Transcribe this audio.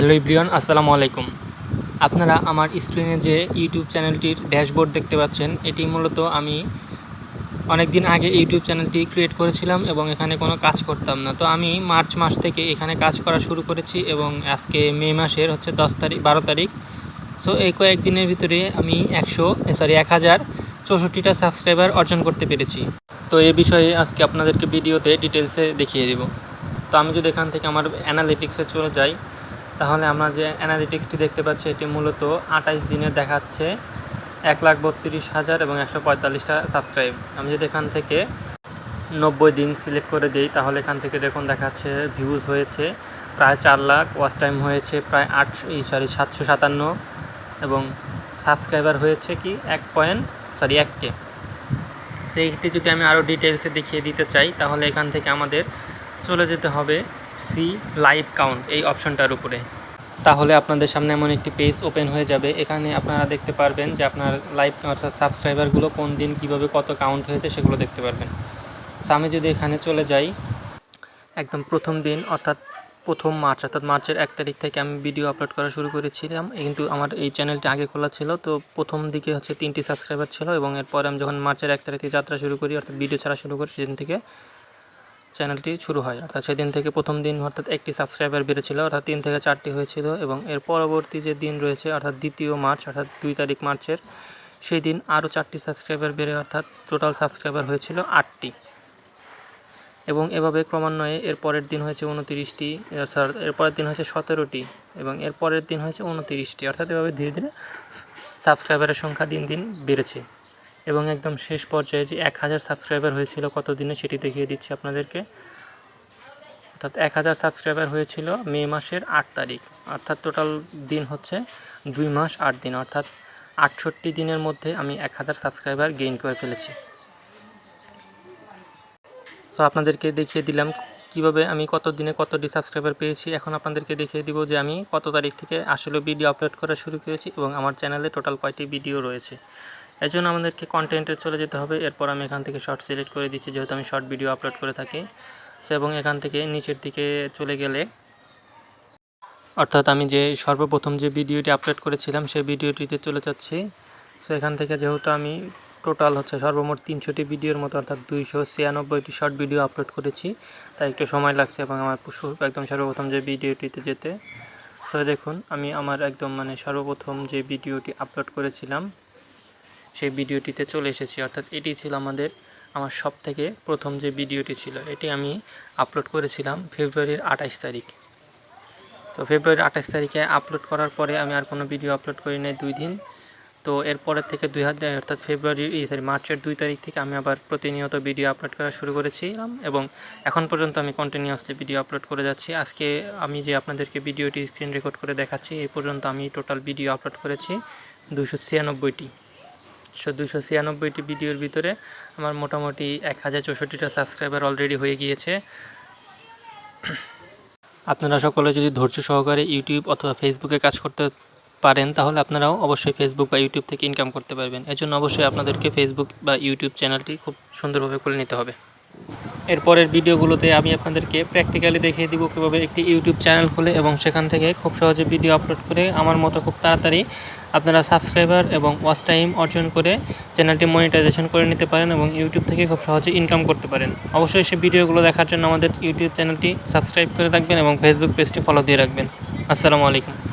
Hello ইব্রিয়ান আসসালামু আলাইকুম। আপনারা আমার স্ক্রিনে যে ইউটিউব চ্যানেলটির ড্যাশবোর্ড দেখতে পাচ্ছেন, এটি মূলত আমি অনেক দিন আগে ইউটিউব চ্যানেলটি ক্রিয়েট করেছিলাম এবং এখানে কোনো কাজ করতাম না। তো আমি মার্চ মাস থেকে এখানে কাজ করা শুরু করেছি এবং আজকে মে মাসের হচ্ছে দশ তারিখ, বারো তারিখ। সো এই কয়েকদিনের ভিতরে আমি একশো সরি এক হাজার চৌষট্টিটা সাবস্ক্রাইবার অর্জন করতে পেরেছি। তো এই বিষয়ে আজকে আপনাদেরকে ভিডিওতে ডিটেলসে দেখিয়ে দেব। তো আমি যদি এখান থেকে আমার অ্যানালিটিক্সে চলে যাই তাহলে আমরা যে অ্যানালিটিক্সটি দেখতে পাচ্ছি, এটি মূলত আঠাইশ দিনে দেখাচ্ছে এক লাখ বত্রিশ হাজার এবং একশো পঁয়তাল্লিশটা সাবস্ক্রাইব আমি যদি এখান থেকে নব্বই দিন সিলেক্ট করে দিই, তাহলে এখান থেকে দেখুন দেখাচ্ছে ভিউজ হয়েছে প্রায় চার লাখ ওয়াচ টাইম হয়েছে প্রায় আটশো সরি সাতশো সাতান্ন এবং সাবস্ক্রাইবার হয়েছে কি এক পয়েন্ট সরি এক কে। সেইটি যদি আমি আরও ডিটেলসে দেখিয়ে দিতে চাই, তাহলে এখান থেকে আমাদের চলে যেতে হবে সি লাইভ কাউন্ট এই অপশনটার উপরে। তাহলে আপনাদের সামনে এমন একটি পেজ ওপেন হয়ে যাবে। এখানে আপনারা দেখতে পারবেন যে আপনার লাইভ অর্থাৎ সাবস্ক্রাইবারগুলো কোন দিন কীভাবে কত কাউন্ট হয়েছে সেগুলো দেখতে পারবেন। তো আমি যদি এখানে চলে যাই, একদম প্রথম দিন অর্থাৎ প্রথম মার্চ, অর্থাৎ মার্চের এক তারিখ থেকে আমি ভিডিও আপলোড করা শুরু করেছিলাম। কিন্তু আমার এই চ্যানেলটি আগে খোলা ছিল। তো প্রথম দিকে হচ্ছে তিনটি সাবস্ক্রাইবার ছিল এবং এরপর আমি যখন মার্চের এক তারিখ থেকে যাত্রা শুরু করি, অর্থাৎ ভিডিও ছাড়া শুরু করি, সেদিন থেকে চ্যানেলটি শুরু হয়। অর্থাৎ সেদিন থেকে প্রথম দিন অর্থাৎ একটি সাবস্ক্রাইবার বেড়েছিল, অর্থাৎ তিন থেকে চারটি হয়েছিল এবং এর পরবর্তী যে দিন রয়েছে, অর্থাৎ দ্বিতীয় মার্চ, অর্থাৎ দুই তারিখ মার্চের, সেই দিন আরও চারটি সাবস্ক্রাইবার বেড়ে অর্থাৎ টোটাল সাবস্ক্রাইবার হয়েছিল আটটি। এবং এভাবে ক্রমান্বয়ে এর পরের দিন হয়েছে উনতিরিশটি এর পরের দিন হয়েছে সতেরোটি এবং এর পরের দিন হয়েছে উনতিরিশটি। অর্থাৎ এভাবে ধীরে ধীরে সাবস্ক্রাইবারের সংখ্যা দিন দিন বেড়েছে। এবং একদম শেষ পর্যায়ে যে এক হাজার সাবস্ক্রাইবার হয়েছিল কত দিনে সেটি দেখিয়ে দিচ্ছি আপনাদেরকে। অর্থাৎ এক হাজার সাবস্ক্রাইবার হয়েছিল মে মাসের আট তারিখ। অর্থাৎ টোটাল দিন হচ্ছে দুই মাস আট দিন। অর্থাৎ আটষট্টি দিনের মধ্যে আমি এক হাজার সাবস্ক্রাইবার গেইন করে ফেলেছি। সো আপনাদেরকে দেখিয়ে দিলাম কীভাবে আমি কত দিনে কতটি সাবস্ক্রাইবার পেয়েছি। এখন আপনাদেরকে দেখিয়ে দিব যে আমি কত তারিখ থেকে আসলে ভিডিও আপলোড করা শুরু করেছি এবং আমার চ্যানেলে টোটাল কয়টি ভিডিও রয়েছে। এর জন্য আমাদেরকে কন্টেন্টে চলে যেতে হবে। এরপর আমি এখান থেকে শর্ট সিলেক্ট করে দিচ্ছি, যেহেতু আমি শর্ট ভিডিও আপলোড করে থাকি। সো এবং এখান থেকে নিচের দিকে চলে গেলে অর্থাৎ আমি যে সর্বপ্রথম যে ভিডিওটি আপলোড করেছিলাম, সেই ভিডিওটিতে চলে যাচ্ছি। সো এখান থেকে যেহেতু আমি টোটাল হচ্ছে সর্বমোট তিনশোটি ভিডিওর মতো, অর্থাৎ দুইশো ছিয়ানব্বইটি শর্ট ভিডিও আপলোড করেছি। তাই একটু সময় লাগছে এবং আমার একদম সর্বপ্রথম যে ভিডিওটিতে যেতে। সো দেখুন, আমি আমার একদম মানে সর্বপ্রথম যে ভিডিওটি আপলোড করেছিলাম সেই ভিডিওটিতে চলে এসেছি। অর্থাৎ এটি ছিল আমাদের, আমার সব থেকে প্রথম যে ভিডিওটি ছিল, এটি আমি আপলোড করেছিলাম ফেব্রুয়ারির আঠাশ তারিখ। তো ফেব্রুয়ারির আঠাশ তারিখে আপলোড করার পরে আমি আর কোনো ভিডিও আপলোড করি নাই দুই দিন। তো এরপরের থেকে দুই হাজার অর্থাৎ ফেব্রুয়ারি সরি মার্চের দুই তারিখ থেকে আমি আবার প্রতিনিয়ত ভিডিও আপলোড করা শুরু করেছিলাম এবং এখন পর্যন্ত আমি কন্টিনিউয়াসলি ভিডিও আপলোড করে যাচ্ছি। আজকে আমি যে আপনাদেরকে ভিডিওটি স্ক্রিন রেকর্ড করে দেখাচ্ছি, এই পর্যন্ত আমি টোটাল ভিডিও আপলোড করেছি দুশো ছিয়ানব্বইটি। সো দুশো ছিয়ানব্বইটি ভিডিওর ভিতরে আমার মোটামুটি এক হাজার চৌষট্টিটা সাবস্ক্রাইবার অলরেডি হয়ে গিয়েছে। আপনারা সকলে যদি ধৈর্য সহকারে ইউটিউব অথবা ফেসবুকে কাজ করতে পারেন, তাহলে আপনারাও অবশ্যই ফেসবুক বা ইউটিউব থেকে ইনকাম করতে পারবেন। এজন্য অবশ্যই আপনাদেরকে ফেসবুক বা ইউটিউব চ্যানেলটি খুব সুন্দরভাবে করে নিতে হবে। এরপরের ভিডিওগুলোতে আমি আপনাদেরকে প্র্যাকটিক্যালি দেখিয়ে দিব কীভাবে একটি ইউটিউব চ্যানেল খুলে এবং সেখান থেকে খুব সহজে ভিডিও আপলোড করে আমার মতো খুব তাড়াতাড়ি আপনারা সাবস্ক্রাইবার এবং ওয়াচ টাইম অর্জন করে চ্যানেলটি মনিটাইজেশন করে নিতে পারেন এবং ইউটিউব থেকে খুব সহজে ইনকাম করতে পারেন। অবশ্যই সেই ভিডিওগুলো দেখার জন্য আমাদের ইউটিউব চ্যানেলটি সাবস্ক্রাইব করে রাখবেন এবং ফেসবুক পেজটি ফলো দিয়ে রাখবেন। আসসালামু আলাইকুম।